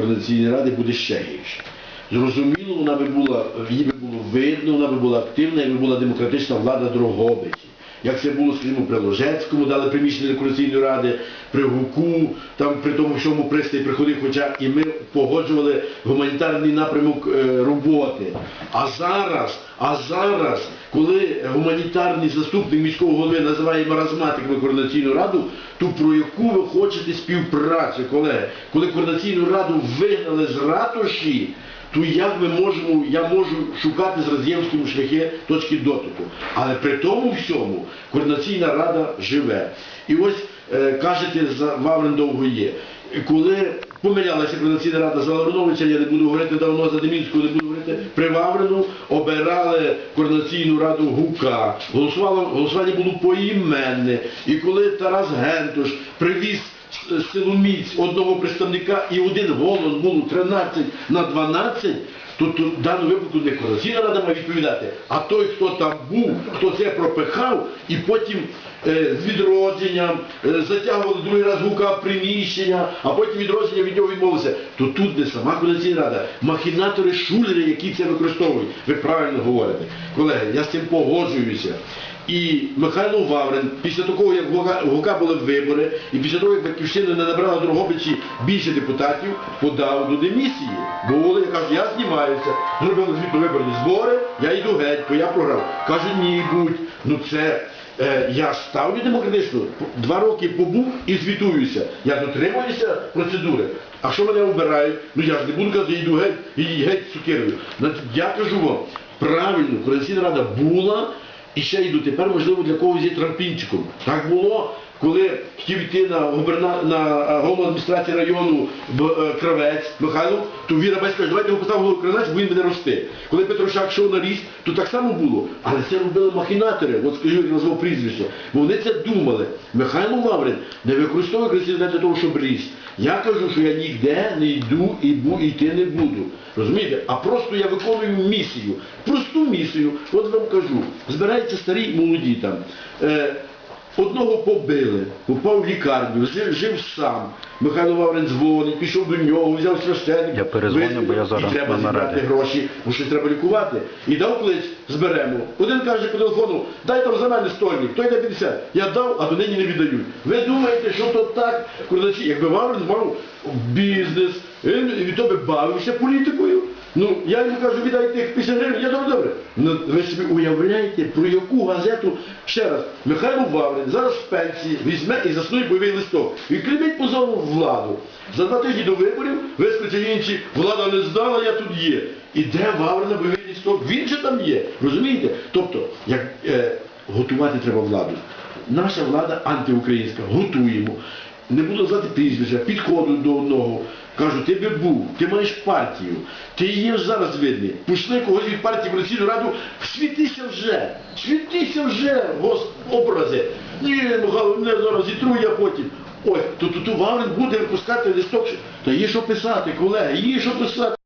координаційної ради буде ще гірше. Зрозуміло, вона би була, їй би було видно, вона би була активна, якби була демократична влада Дрогобичі. Як це було, скажімо, при Ложецькому, дали приміщення до координаційної ради, при ГУКу, там при тому всьому пристрій приходив, хоча і ми погоджували гуманітарний напрямок е, роботи. А зараз, а зараз, коли гуманітарний заступник міського голови називає маразматиками координаційну раду, то про яку ви хочете співпрацю, колеги? Коли координаційну раду вигнали з ратуші, то як ми можемо, я можу шукати з Разєвським шляхи точки дотику. Але при тому всьому координаційна рада живе. І ось е, кажете, за Ваврин довго є. Коли помилялася координаційна рада за Лавриновича, я не буду говорити давно за Демінського, не буду говорити, при Ваврину обирали координаційну раду ГУКа. Голосувало, голосування було поіменне. І коли Тарас Гентош привіз силоміць одного представника і один голос було 13 на 12, то, в даному випадку не координаційна рада має відповідати, а той, хто там був, хто це пропихав, і потім е, з відродженням е, затягували другий раз гука приміщення, а потім відродження від нього відмовилися. То тут не сама координаційна рада, махінатори шулери, які це використовують. Ви правильно говорите. Колеги, я з цим погоджуюся. І Михайло Ваврин, після того, як в ГУКа- були вибори, і після того, як Батьківщина не набрала в Дрогобичі більше депутатів, подав до демісії. Були, я кажу, я знімаюся, зробили звітно виборні збори, я йду геть, бо я програв. Каже, ні, будь, ну це е, я ставлю демократично, два роки побув і звітуюся. Я дотримуюся процедури. А що мене обирають? Ну я ж не буду казати, йду геть, і геть. Значить, Я кажу вам, правильно, Координаційна рада була, і ще йду, тепер можливо для когось є трамплінчиком. Так було, коли хотів йти на, губерна... на е, голову адміністрації району е, Кравець Михайло, то Віра Бець каже, давайте його поставимо голову Кравець, бо він буде рости. Коли Петрошак йшов на ріст, то так само було. Але це робили махінатори, от скажу, як назвав прізвище. Бо вони це думали. Михайло Лаврин не використовує красиві для того, щоб ріс. Я кажу, що я ніде не йду і йти не буду. Розумієте? А просто я виконую місію. Просту місію. От вам кажу, збираються старі і молоді там. Е, Одного побили, попав в лікарню, жив, жив сам. Михайло Ваврин дзвонить, пішов до нього, взяв священник. Я перезвоню, бо я зараз і треба зібрати гроші, бо щось треба лікувати. І дав клич, зберемо. Один каже по телефону, дай там за мене стольник, той на 50. Я дав, а до нині не віддають. Ви думаєте, що то так? Коротше, якби Ваврин мав бізнес, він від тебе бавився політикою. Ну, я йому кажу, віддай тих 50 гривень, я добре, добре. Ну, ви собі уявляєте, про яку газету, ще раз, Михайло Ваврин зараз в пенсії візьме і заснує бойовий листок. І Відкривіть позовну владу. За два тижні до виборів вискочать інші, влада не здала, я тут є. І де Ваврина бойовий листок? Він же там є. Розумієте? Тобто, як е, готувати треба владу. Наша влада антиукраїнська, готуємо. Не буду звати прізвища, підходять до одного. Кажуть, ти би був, ти маєш партію, ти є зараз видний. Пішли когось від партії в Російську Раду, світися вже, світися вже, гос, образи. Ні, Михайло, мене зараз зітру я потім. Ось, то тут Ваврин буде випускати листок. Та є що писати, колеги, є що писати.